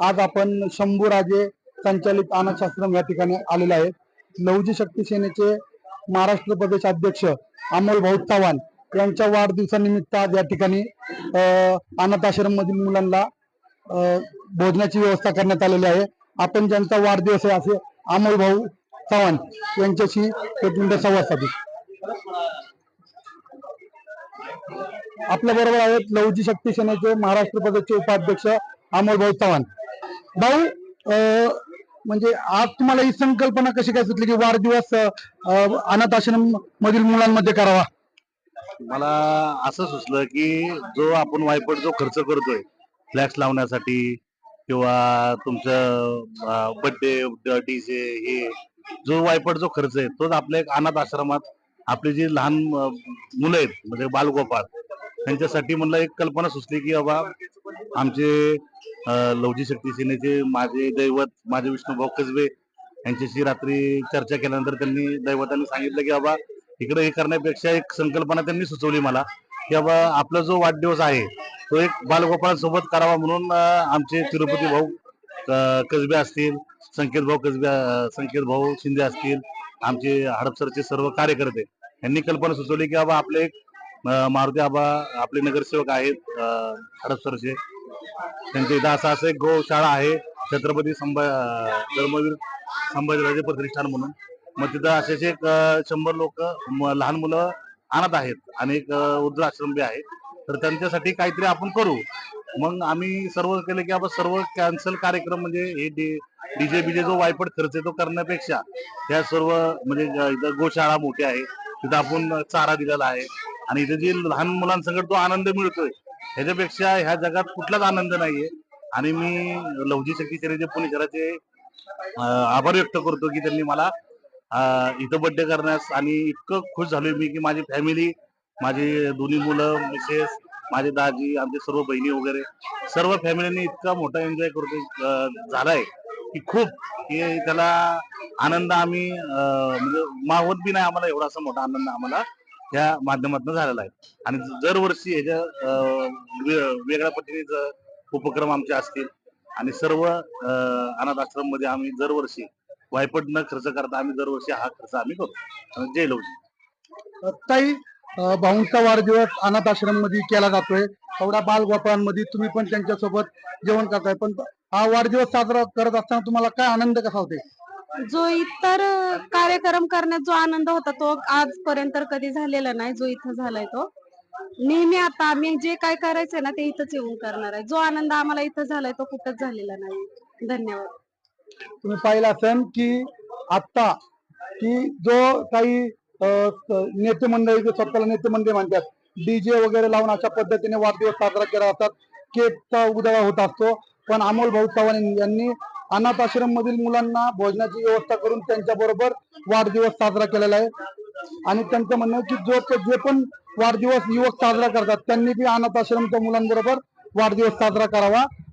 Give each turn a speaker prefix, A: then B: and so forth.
A: आज आपण शंभूराजे संचालित अनाथ आश्रम या ठिकाणी आलेले आहे लवजी शक्ती सेनेचे महाराष्ट्र प्रदेश अध्यक्ष अमोल भाऊ चव्हाण यांच्या वाढदिवसानिमित्त आज या ठिकाणी अं, अनाथ आश्रम मधील मुलांना भोजनाची व्यवस्था करण्यात आलेली आहे. आपण ज्यांचा वाढदिवस आहे असे अमोल भाऊ चव्हाण यांच्याशी एक मिनिट संवाद साधू. आपल्या बरोबर आहेत लवजी शक्ती सेनेचे महाराष्ट्र प्रदेशचे उपाध्यक्ष अमोल भाऊ चव्हाण. भाऊ अं, म्हणजे आज तुम्हाला ही संकल्पना कशी काय सुचली की वाढदिवस अनाथ आश्रम मधील मुलांमध्ये करावा?
B: मला असं सुचलं की जो आपण वायपट जो खर्च करतोय फ्लॅक्स लावण्यासाठी किंवा तुमचं बर्थडे डीजे हे जो वायपट जो खर्च आहे तोच आपल्या एक अनाथ आश्रमात आपली जी लहान मुलं आहेत म्हणजे बालगोपाळ त्यांच्यासाठी म्हणलं एक कल्पना सुचली की बाबा आमचे लवजी शक्ती सेनेचे माझे दैवत माझे विष्णुभाऊ कसबे यांच्याशी रात्री चर्चा केल्यानंतर त्यांनी दैवतांनी सांगितलं की बाबा इकडे हे करण्यापेक्षा एक संकल्पना त्यांनी सुचवली मला की बाबा आपला जो वाढदिवस आहे तो एक बालगोपाळांसोबत करावा म्हणून आमचे तिरुपती भाऊ कसबे असतील संकेत भाऊ कसबे संकेत भाऊ शिंदे असतील आमचे हडपसरचे सर्व कार्यकर्ते यांनी कल्पना सुचवली की बाबा आपले एक मारुती आबा आपले नगरसेवक आहेत हडपसरचे त्यांच्या इथं असं असं एक गोशाळा आहे छत्रपती संभा धर्मवीर संभाजीराजे प्रतिष्ठान म्हणून. मग तिथं असेच एक शंभर लोक लहान मुलं आणत आहेत आणि एक अं, वृद्धाश्रम बी आहे. तर त्यांच्यासाठी काहीतरी आपण करू. मग आम्ही सर्व केलं की आपण सर्व कॅन्सल कार्यक्रम म्हणजे हे डीजे बीजे जो वायपट खर्च आहे तो करण्यापेक्षा त्या सर्व म्हणजे इथं गोशाळा मोठी आहे. तिथं आपण चारा दिलेला आहे. आणि इथं जे लहान मुलांसंगत तो आनंद मिळतोय. ह्याच्यापेक्षा ह्या जगात कुठलाच आनंद नाहीये. आणि मी लवजी शक्ती सेनेचे पुणे शहराचे आभार व्यक्त करतो की त्यांनी मला इथं बर्थडे करण्यास आणि इतकं खुश झालोय मी की माझी फॅमिली माझी दोन्ही मुलं मिसेस माझे दाजी आमचे सर्व बहिणी वगैरे सर्व फॅमिलीने इतका मोठा एन्जॉय करतो झालाय की खूप की त्याला आनंद आम्ही अं, म्हणजे मावत बी नाही आम्हाला एवढा असा मोठा आनंद आम्हाला ह्या माध्यमातून झालेला आहे. आणि दरवर्षी ह्याच्या अं, वेगळ्या पद्धतीचे उपक्रम आमचे असतील आणि सर्व अनाथ आश्रममध्ये आम्ही दरवर्षी वायपट न खर्च करता आम्ही दरवर्षी हा खर्च आम्ही करतो. अं, जय लवजी
A: ताई भाऊंचा वाढदिवस अनाथ आश्रममध्ये केला जातोय. थोडा बालगोपाळांमध्ये तुम्ही पण त्यांच्यासोबत जेवण करताय. पण हा वाढदिवस साजरा करत असताना तुम्हाला काय आनंद कसा होते
C: जो इतर कार्यक्रम करण्यात जो आनंद होता तो आजपर्यंत कधी झालेला नाही जो इथं झालाय तो. नेहमी आता आम्ही जे काय करायचंय ना ते इथंच येऊन करणार आहे. जो आनंद आम्हाला इथं झालाय तो कुठंच झालेला नाही. धन्यवाद.
A: तुम्ही पाहिलं असेल की आता की जो काही अं, नेते मंडळी जे स्वतःला नेते मंडळी म्हणतात डीजे वगैरे लावून अशा पद्धतीने वाढदिवस साजरा केला जातात. केकचा उदळा होत असतो. पण अमोल भाऊ चव्हाण यांनी अनाथ आश्रम मधील मुलांना भोजनाची व्यवस्था करून त्यांच्या बरोबर वाढदिवस साजरा केलेला आहे. आणि त्यांचं म्हणणं आहे की जो जे पण वाढदिवस युवक साजरा करतात त्यांनी बी अनाथ आश्रमच्या मुलांबरोबर वाढदिवस साजरा करावा.